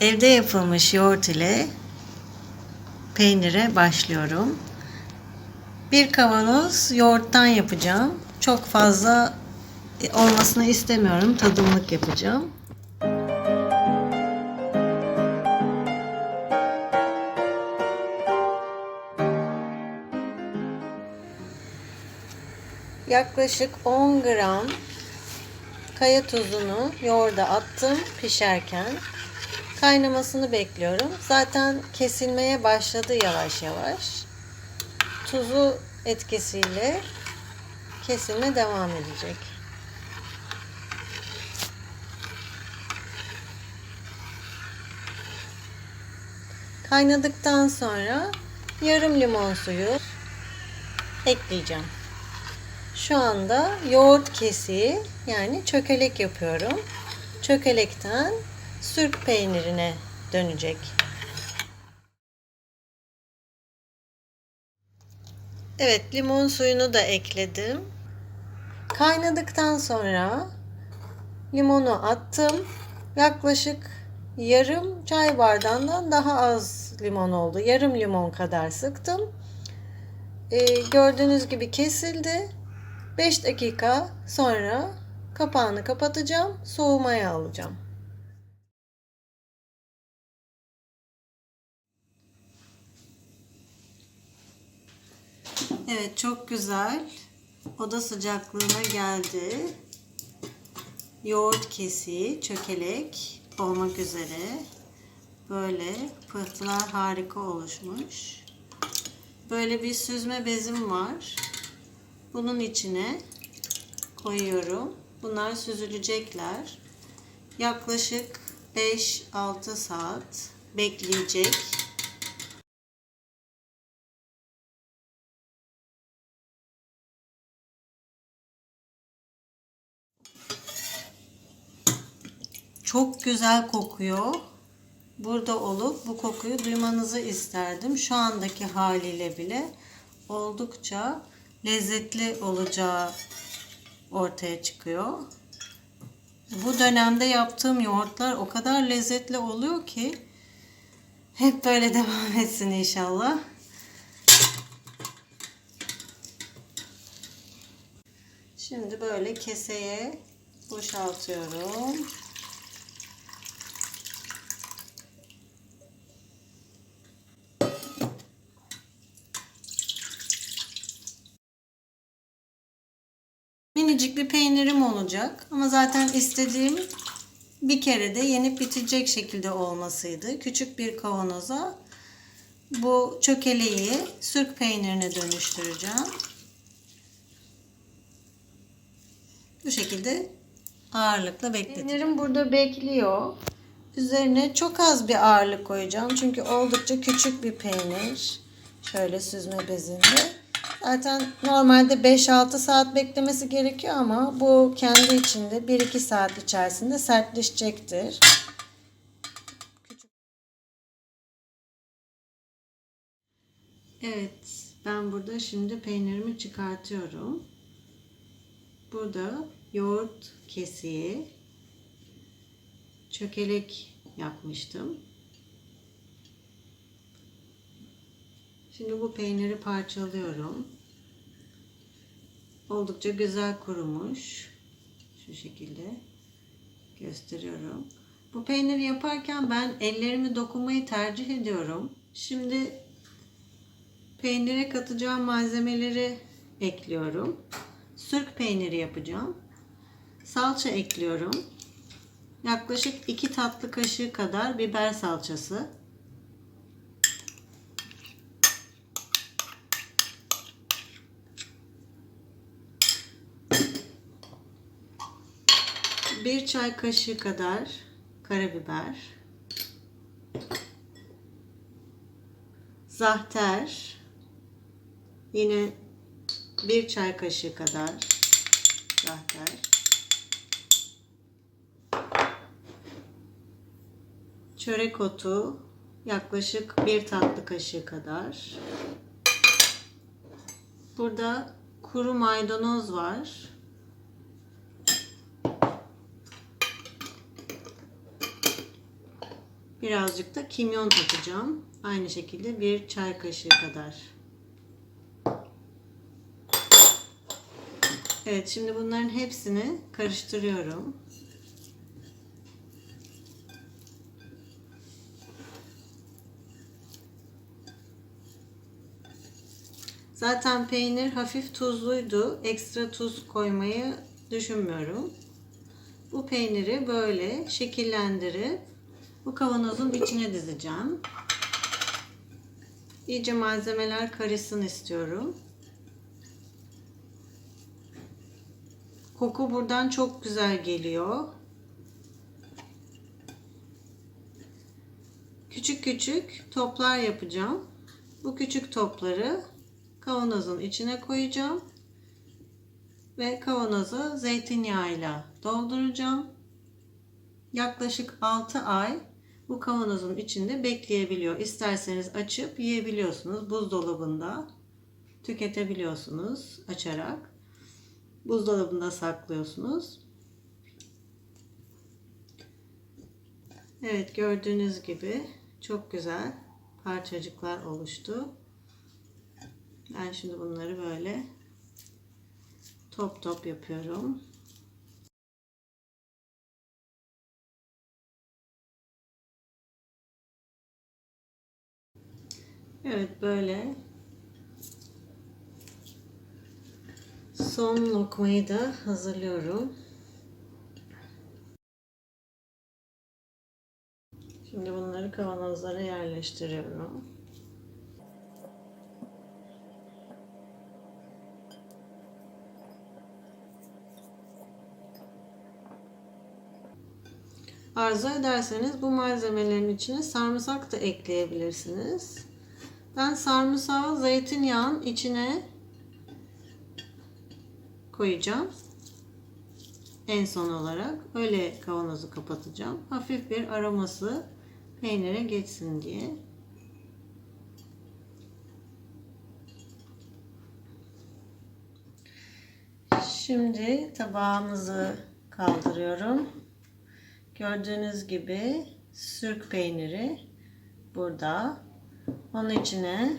Evde yapılmış yoğurt ile peynire başlıyorum. Bir kavanoz yoğurttan yapacağım. Çok fazla olmasını istemiyorum. Tadımlık yapacağım. Yaklaşık 10 gram kaya tuzunu yoğurda attım pişerken. Kaynamasını bekliyorum. Zaten kesilmeye başladı yavaş yavaş. Tuzu etkisiyle kesilme devam edecek. Kaynadıktan sonra yarım limon suyu ekleyeceğim. Şu anda yoğurt kesiği yani çökelek yapıyorum. Çökelekten sürk peynirine dönecek. Evet limon suyunu da ekledim. Kaynadıktan sonra limonu attım. Yaklaşık yarım çay bardağından daha az limon oldu. Yarım limon kadar sıktım. Ee, gördüğünüz gibi kesildi. 5 dakika sonra kapağını kapatacağım. Soğumaya alacağım. Evet çok güzel. Oda sıcaklığına geldi. Yoğurt kesiği, çökelek olmak üzere. Böyle pıhtılar harika oluşmuş. Böyle bir süzme bezim var. Bunun içine koyuyorum. Bunlar süzülecekler. Yaklaşık 5-6 saat bekleyecek. Çok güzel kokuyor. Burada olup bu kokuyu duymanızı isterdim. Şu andaki haliyle bile oldukça lezzetli olacağı ortaya çıkıyor. Bu dönemde yaptığım yoğurtlar o kadar lezzetli oluyor ki hep böyle devam etsin inşallah. Şimdi böyle keseye boşaltıyorum. Minicik bir peynirim olacak ama zaten istediğim bir kere de yenip bitecek şekilde olmasıydı. Küçük bir kavanoza bu çökeleği sürk peynirine dönüştüreceğim. Bu şekilde ağırlıkla bekleteceğim. Peynirim burada bekliyor. Üzerine çok az bir ağırlık koyacağım. Çünkü oldukça küçük bir peynir. Şöyle süzme bezinde. Zaten normalde 5-6 saat beklemesi gerekiyor ama bu kendi içinde 1-2 saat içerisinde sertleşecektir. Evet, ben burada şimdi peynirimi çıkartıyorum. Burada yoğurt kesiği, çökelek yapmıştım. Şimdi bu peyniri parçalıyorum. Oldukça güzel kurumuş. Şu şekilde gösteriyorum. Bu peyniri yaparken ben ellerimi dokunmayı tercih ediyorum. Şimdi peynire katacağım malzemeleri ekliyorum. Sürk peyniri yapacağım. Salça ekliyorum. Yaklaşık 2 tatlı kaşığı kadar biber salçası. Bir çay kaşığı kadar karabiber, zahter, yine bir çay kaşığı kadar zahter, çörek otu yaklaşık bir tatlı kaşığı kadar. Burada kuru maydanoz var. Birazcık da kimyon atacağım. Aynı şekilde bir çay kaşığı kadar. Evet şimdi bunların hepsini karıştırıyorum. Zaten peynir hafif tuzluydu. Ekstra tuz koymayı düşünmüyorum. Bu peyniri böyle şekillendirip bu kavanozun içine dizeceğim. İyice malzemeler karışsın istiyorum. Koku buradan çok güzel geliyor. Küçük küçük toplar yapacağım. Bu küçük topları kavanozun içine koyacağım. Ve kavanozu zeytinyağıyla dolduracağım. Yaklaşık 6 ay bu kavanozun içinde bekleyebiliyor. İsterseniz açıp yiyebiliyorsunuz buzdolabında. Tüketebiliyorsunuz açarak. Buzdolabında saklıyorsunuz. Evet gördüğünüz gibi çok güzel parçacıklar oluştu. Ben şimdi bunları böyle top top yapıyorum. Evet böyle son lokmayı da hazırlıyorum. Şimdi bunları kavanozlara yerleştiriyorum. Arzu ederseniz bu malzemelerin içine sarımsak da ekleyebilirsiniz. Ben sarımsağı zeytinyağın içine koyacağım. En son olarak öyle kavanozu kapatacağım. Hafif bir aroması peynire geçsin diye. Şimdi tabağımızı kaldırıyorum. Gördüğünüz gibi sürk peyniri burada. Onun içine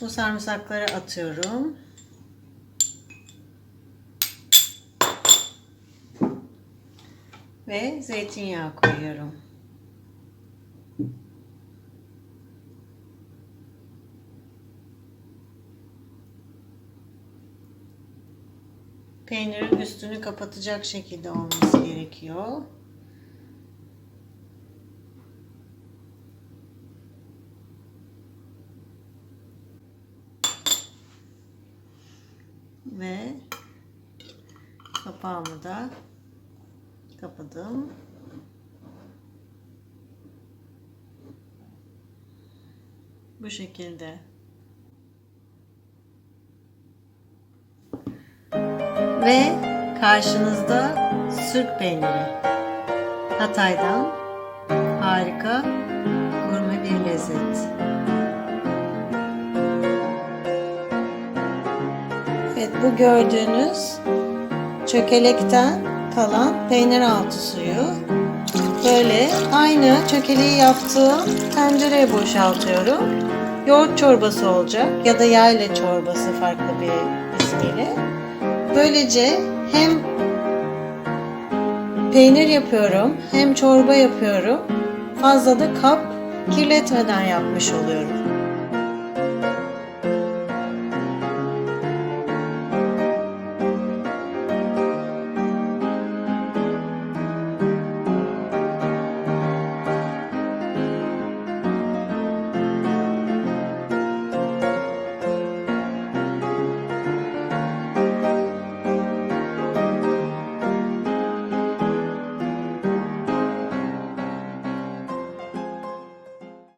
bu sarımsakları atıyorum. Ve zeytinyağı koyuyorum. Peynirin üstünü kapatacak şekilde olması gerekiyor. Ve kapağımı da kapadım. Bu şekilde. Ve karşınızda sürk peyniri. Hatay'dan harika Evet bu gördüğünüz çökelekten kalan peynir altı suyu. Böyle aynı çökeleği yaptığım tencereye boşaltıyorum. Yoğurt çorbası olacak ya da yayla çorbası farklı bir ismiyle. Böylece hem peynir yapıyorum hem çorba yapıyorum. Fazla da kap kirletmeden yapmış oluyorum.